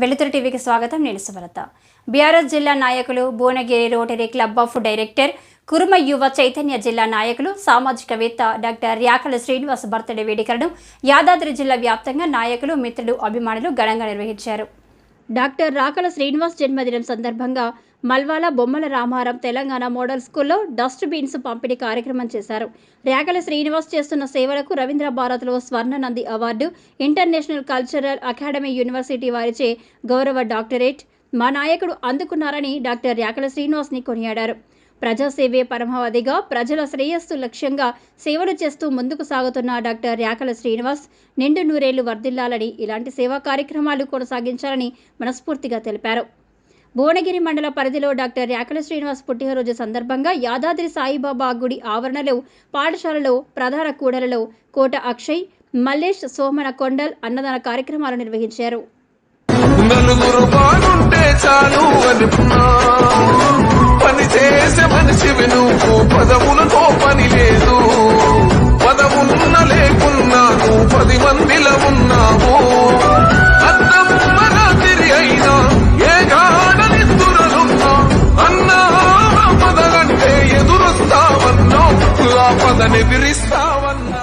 వెలుతురు టీవీకి స్వాగతం. నేను సుభలత బీఆర్ఎస్ జిల్లా నాయకులు Bhuvanagiri Rotary Club of director Kuruma Yuva Chaitanya జిల్లా నాయకులు సామాజికవేత్త డాక్టర్ యాకల శ్రీనివాస్ బర్త్డే వేడుకలను యాదాద్రి జిల్లా వ్యాప్తంగా నాయకులు మిత్రులు అభిమానులు ఘనంగా నిర్వహించారు. డాక్టర్ రాకల శ్రీనివాస్ జన్మదినం సందర్భంగా మల్వాల బొమ్మల రామారం తెలంగాణ మోడల్ స్కూల్లో డస్ట్ బీన్స్ పంపిణీ కార్యక్రమం చేశారు. రేగల శ్రీనివాస్ చేస్తున్న సేవలకు రవీంద్ర భారత్లో Swarna Nandi award international cultural academy university వారిచే గౌరవ డాక్టరేట్ మా నాయకుడు అందుకున్నారని డాక్టర్ రేకల శ్రీనివాస్ని కొనియాడారు. ప్రజాసేవే పరమావధిగా ప్రజల శ్రేయస్సు లక్ష్యంగా సేవలు చేస్తూ ముందుకు సాగుతున్న డాక్టర్ యాకల శ్రీనివాస్ నిండు నూరేళ్ళు వర్ధిల్లాలని ఇలాంటి సేవా కార్యక్రమాలు కొనసాగించాలని మనస్ఫూర్తిగా తెలిపారు. భువనగిరి మండల పరిధిలో డాక్టర్ యాకల శ్రీనివాస్ పుట్టినరోజు సందర్భంగా యాదాద్రి సాయిబాబా గుడి ఆవరణలో పాఠశాలలో ప్రధాన కూడలలో కోట అక్షయ్ మల్లేష్ సోమన కొండల్ అన్నదాన కార్యక్రమాలు నిర్వహించారు. నువ్వు పదవులతో పని లేదు. పదవున్న లేకున్నా నువ్వు పది మందిలో ఉన్నావు అద్దమ్మ రాత్రి అయినా ఏ గాడని దురలున్నా అన్నా పదగంటే ఎదురొస్తావన్నా ఆ పదని ఎదిరిస్తావన్నా